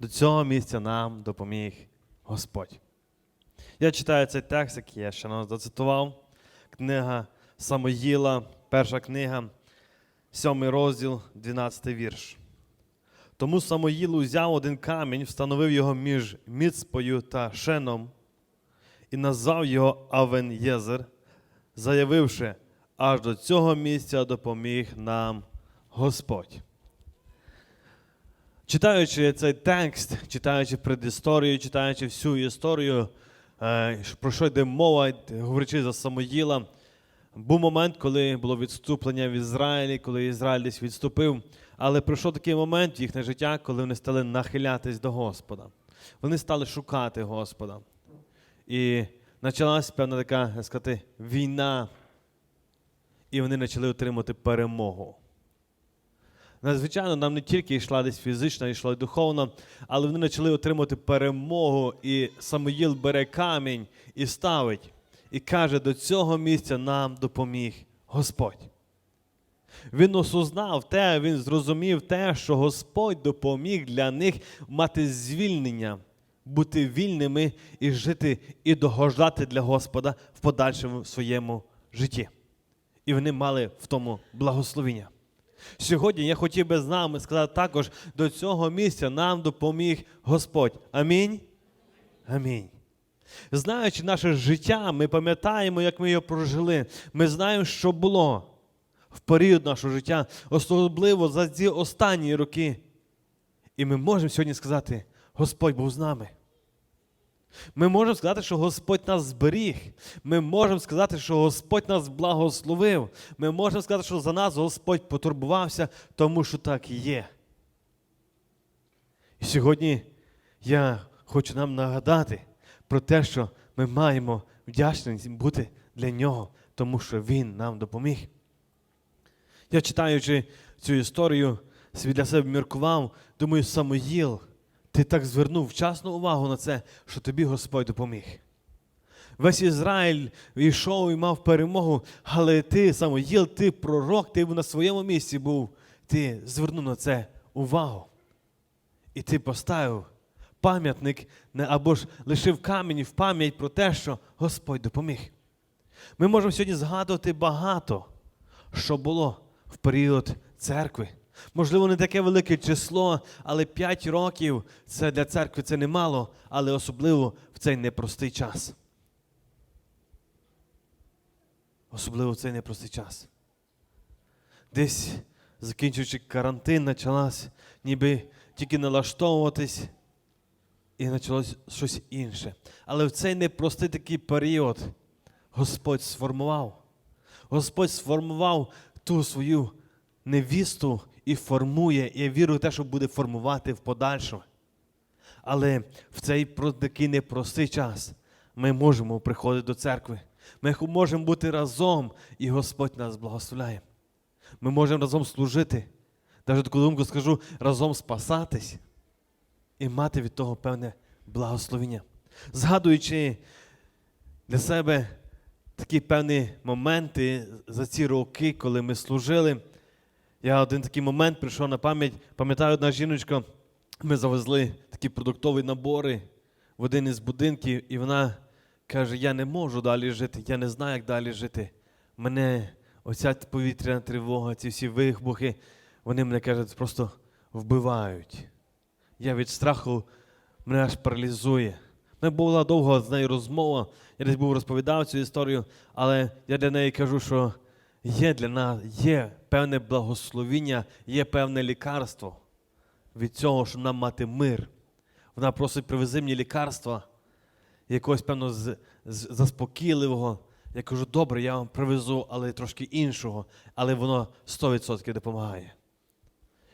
До цього місця нам допоміг Господь. Я читаю цей текст, який я ще раз зацитував. Книга Самоїла, перша книга, сьомий розділ, 12 вірш. Тому Самоїл узяв один камінь, встановив його між Міцпою та Шеном і назвав його Авен Єзер, заявивши, аж до цього місця допоміг нам Господь. Читаючи цей текст, читаючи предісторію, читаючи всю історію, е, про що йде мова, говорячи за Самоїла, був момент, коли було відступлення в Ізраїлі, коли Ізраїль десь відступив, але прийшов такий момент в їхнє життя, коли вони стали нахилятись до Господа. Вони стали шукати Господа. І почалась певна така, сказати, війна, і вони почали отримати перемогу. Надзвичайно, нам не тільки йшла десь фізична, йшла й духовна, але вони почали отримати перемогу, і Самуїл бере камінь і ставить, і каже: до цього місця нам допоміг Господь. Він осознав те, він зрозумів те, що Господь допоміг для них мати звільнення, бути вільними і жити, і догождати для Господа в подальшому своєму житті. І вони мали в тому благословення. Сьогодні я хотів би з нами сказати також, до цього місця нам допоміг Господь. Амінь. Амінь. Знаючи наше життя, ми пам'ятаємо, як ми його прожили. Ми знаємо, що було в період нашого життя, особливо за ці останні роки. І ми можемо сьогодні сказати, Господь був з нами. Ми можемо сказати, що Господь нас зберіг. Ми можемо сказати, що Господь нас благословив. Ми можемо сказати, що за нас Господь потурбувався, тому що так і є. І сьогодні я хочу нам нагадати про те, що ми маємо вдячність бути для нього, тому що Він нам допоміг. Я читаючи цю історію, собі для себе міркував, думаю, Самоїл, ти так звернув вчасну увагу на це, що тобі Господь допоміг. Весь Ізраїль йшов і мав перемогу, але ти, Самоїл, ти пророк, ти на своєму місці був, ти звернув на це увагу. І ти поставив пам'ятник або ж лишив камінь в пам'ять про те, що Господь допоміг. Ми можемо сьогодні згадувати багато, що було в період церкви. Можливо, не таке велике число, але 5 років це для церкви це немало, але особливо в цей непростий час. Особливо в цей непростий час. Десь, закінчуючи карантин, почалась ніби тільки налаштовуватись, і почалось щось інше. Але в цей непростий такий період Господь сформував. Господь сформував ту свою невісту і формує, я вірю в те, що буде формувати в подальшому. Але в цей такий непростий час ми можемо приходити до церкви. Ми можемо бути разом, і Господь нас благословляє. Ми можемо разом служити. Навіть таку думку скажу, разом спасатись і мати від того певне благословення. Згадуючи для себе такі певні моменти за ці роки, коли ми служили. Я один такий момент прийшов на пам'ять. Пам'ятаю, одна жіночка, ми завезли такі продуктові набори в один із будинків, і вона каже: Я не можу далі жити, я не знаю, як далі жити. Мене оця повітряна тривога, ці всі вибухи, вони мене кажуть, просто вбивають. Я від страху мене аж паралізує. У мене була довга з нею розмова, я десь був розповідав цю історію, але я для неї кажу, що є для нас є певне благословіння, є певне лікарство від цього, щоб нам мати мир. Вона просить, привези мені лікарства, якогось певно з, з, заспокійливого. Я кажу, добре, я вам привезу, але трошки іншого, але воно 100% допомагає.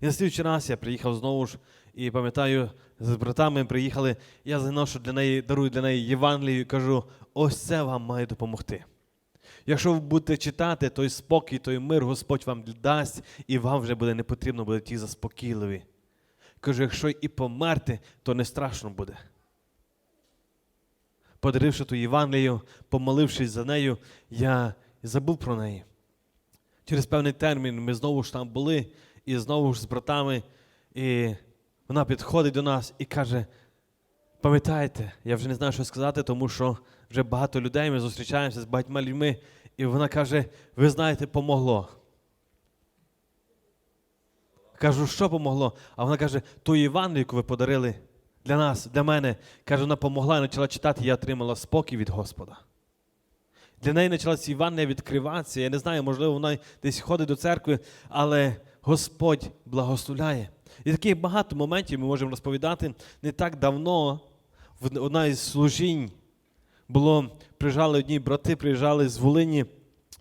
І на слідчий раз я приїхав знову ж, і пам'ятаю, з братами приїхали, я заношу для неї, дарую для неї Євангелію і кажу, ось це вам має допомогти. Якщо ви будете читати, той спокій, той мир Господь вам дасть, і вам вже буде не потрібно буде ті заспокійливі. Кажу, якщо і померти, то не страшно буде. Подаривши ту Євангелію, помолившись за нею, я забув про неї. Через певний термін ми знову ж там були, і знову ж з братами. І вона підходить до нас і каже: пам'ятаєте, я вже не знаю, що сказати, тому що вже багато людей ми зустрічаємося з багатьма людьми, і вона каже: ви знаєте, помогло. Кажу, що помогло? А вона каже, ту Івангелію, яку ви подарили для нас, для мене, каже, вона помогла і почала читати, я отримала спокій від Господа. Для неї почалася Івангелія відкриватися. Я не знаю, можливо, вона десь ходить до церкви, але Господь благословляє. І таких багато моментів ми можемо розповідати. Не так давно одна із служінь було, приїжджали одні брати, приїжджали з Волині,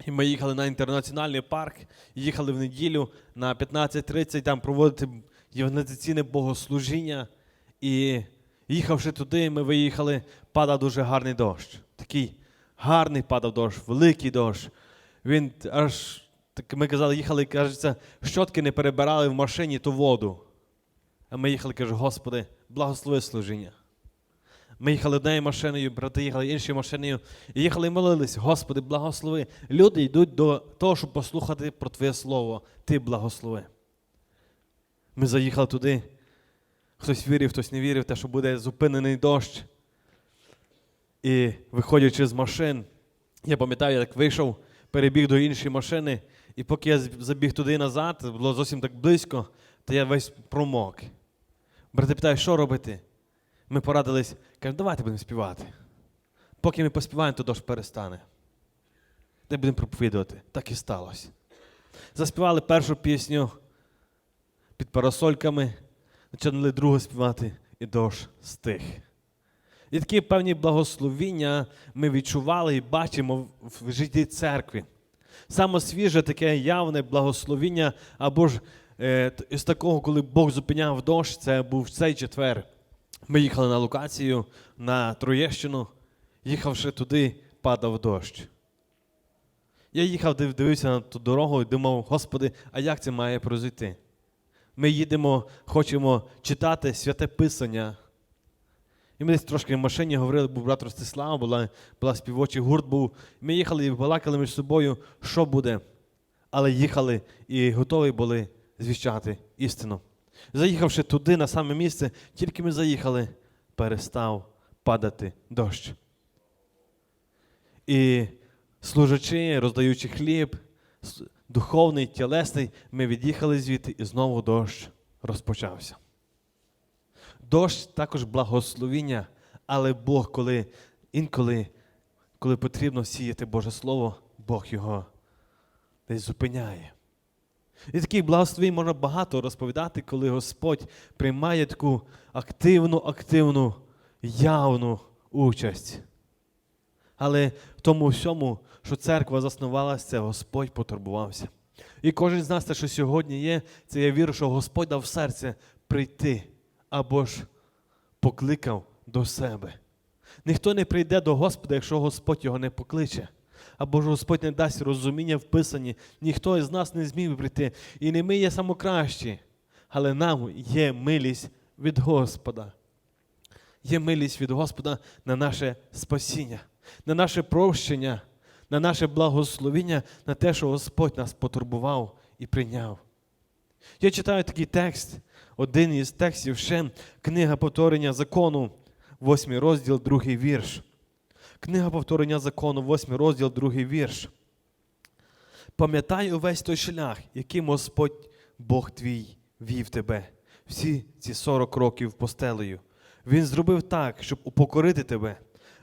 і ми їхали на інтернаціональний парк, їхали в неділю на 15.30 там проводити євангелізаційне богослужіння. І їхавши туди, ми виїхали, падав дуже гарний дощ. Такий гарний падав дощ, великий дощ. Він аж, так ми казали, їхали, кажеться, щотки не перебирали в машині ту воду. А ми їхали, каже, Господи, благослови служіння. Ми їхали однією машиною, брати їхали іншою машиною, і їхали і молились, Господи, благослови. Люди йдуть до того, щоб послухати про Твоє Слово. Ти благослови. Ми заїхали туди. Хтось вірив, хтось не вірив, те, що буде зупинений дощ. І виходячи з машин, я пам'ятаю, як вийшов, перебіг до іншої машини, і поки я забіг туди і назад, було зовсім так близько, то я весь промок. Брати питають, що робити? Ми порадились, кажуть, давайте будемо співати. Поки ми поспіваємо, то дощ перестане. Де будемо проповідувати. Так і сталося. Заспівали першу пісню під парасольками, почали другу співати, і дощ стих. І такі певні благословіння ми відчували і бачимо в житті церкви. Саме свіже таке явне благословіння, або ж е, з такого, коли Бог зупиняв дощ, це був цей четвер. Ми їхали на локацію на Троєщину, їхавши туди, падав дощ. Я їхав, дивився на ту дорогу і думав, Господи, а як це має пройти? Ми їдемо, хочемо читати святе Писання. І ми десь трошки в машині говорили, був брат Ростислав, була, була співочий гурт був. Ми їхали і балакали між собою, що буде. Але їхали і готові були звіщати істину. Заїхавши туди, на саме місце, тільки ми заїхали, перестав падати дощ. І служачи, роздаючи хліб, духовний, тілесний, ми від'їхали звідти, і знову дощ розпочався. Дощ також благословіння, але Бог, коли інколи, коли потрібно сіяти Боже Слово, Бог його десь зупиняє. І таких благословень можна багато розповідати, коли Господь приймає таку активну, активну, явну участь. Але в тому всьому, що церква заснувалася, Господь потурбувався. І кожен з нас, те, що сьогодні є, це я вірю, що Господь дав серце прийти або ж покликав до себе. Ніхто не прийде до Господа, якщо Господь його не покличе. Або ж Господь не дасть розуміння в Писанні, ніхто із нас не зміг прийти. І не ми є самокращі, але нам є милість від Господа. Є милість від Господа на наше спасіння, на наше прощення, на наше благословіння, на те, що Господь нас потурбував і прийняв. Я читаю такий текст, один із текстів ще книга повторення закону, 8 розділ, другий вірш. Книга повторення закону, 8 розділ, другий вірш. Пам'ятай увесь той шлях, яким Господь Бог твій вів тебе, всі ці 40 років постелею. Він зробив так, щоб упокорити тебе,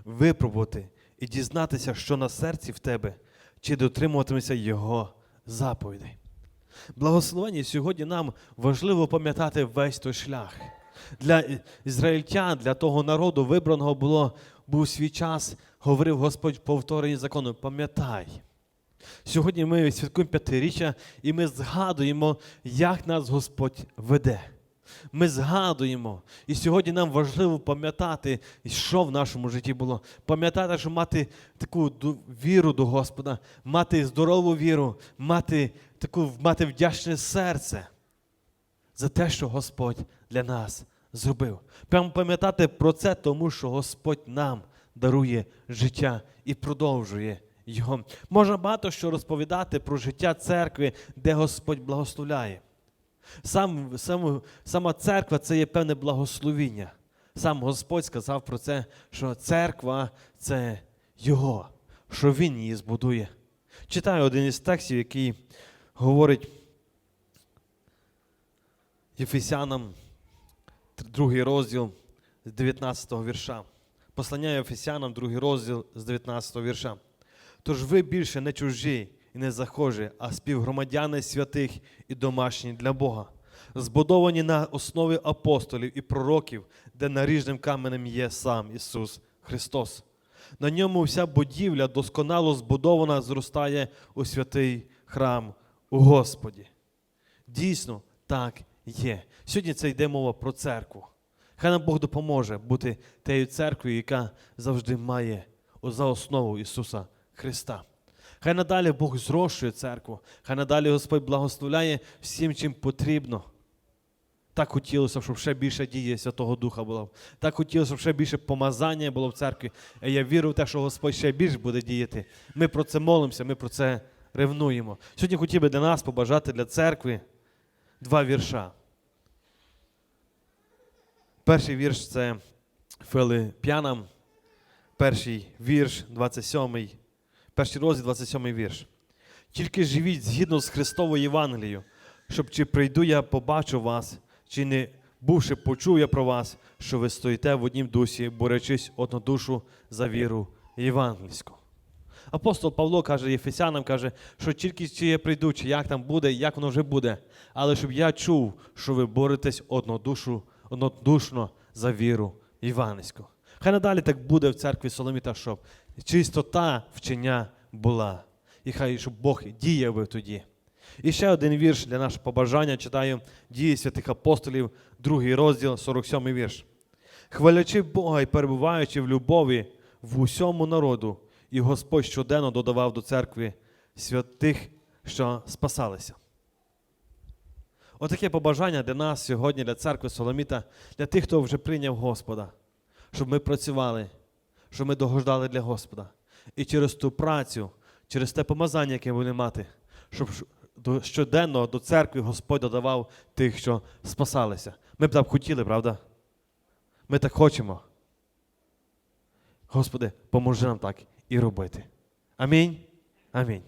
випробувати і дізнатися, що на серці в тебе, чи дотримуватимешся Його заповідей. Благословення сьогодні нам важливо пам'ятати весь той шлях. Для ізраїльтян, для того народу вибраного було, був свій час, говорив Господь в повторенні закону, пам'ятай. Сьогодні ми святкуємо п'ятиріччя і ми згадуємо, як нас Господь веде. Ми згадуємо. І сьогодні нам важливо пам'ятати, що в нашому житті було. Пам'ятати, що мати таку віру до Господа, мати здорову віру, мати, таку, мати вдячне серце за те, що Господь для нас зробив. Прямо пам'ятати про це, тому що Господь нам дарує життя і продовжує його. Можна багато що розповідати про життя церкви, де Господь благословляє. Сам, сам, сама церква це є певне благословіння. Сам Господь сказав про це, що церква це Його, що Він її збудує. Читаю один із текстів, який говорить Єфесянам, другий розділ з 19 вірша. Послання Ефесянам, другий розділ з 19 вірша. Тож ви більше не чужі і не захожі, а співгромадяни святих і домашні для Бога, збудовані на основі апостолів і пророків, де наріжним каменем є сам Ісус Христос. На ньому вся будівля досконало збудована, зростає у святий храм у Господі. Дійсно, так є. Сьогодні це йде мова про церкву. Хай нам Бог допоможе бути тією церквою, яка завжди має за основу Ісуса Христа. Хай надалі Бог зрошує церкву, хай надалі Господь благословляє всім, чим потрібно. Так хотілося, щоб ще більше дії Святого Духа було. Так хотілося, щоб ще більше помазання було в церкві. Я вірю в те, що Господь ще більше буде діяти. Ми про це молимося, ми про це ревнуємо. Сьогодні хотів би для нас побажати для церкви два вірша. Перший вірш це Филип'янам, перший вірш, 27, перший розділ, 27 вірш. Тільки живіть згідно з Христовою Євангелією, щоб чи прийду я побачу вас, чи не бувши почув я про вас, що ви стоїте в однім дусі, борючись одну душу за віру євангельську. Апостол Павло каже Єфесянам, каже, що тільки чи я прийду, чи як там буде, як воно вже буде, але щоб я чув, що ви боретесь однодушу, однодушно за віру євангельську. Хай надалі так буде в церкві Соломіта, щоб чистота вчення була. І хай щоб Бог діяв тоді. І ще один вірш для нашого побажання читаю дії святих апостолів, другий розділ, 47 вірш. Хвалячи Бога і перебуваючи в любові в усьому народу, і Господь щоденно додавав до церкви святих, що спасалися. Отаке побажання для нас сьогодні, для церкви Соломіта, для тих, хто вже прийняв Господа, щоб ми працювали, щоб ми догождали для Господа. І через ту працю, через те помазання, яке будемо мати, щоб щоденно до церкви Господь додавав тих, що спасалися. Ми б так хотіли, правда? Ми так хочемо. Господи, поможи нам так і робити. Амінь. Амінь.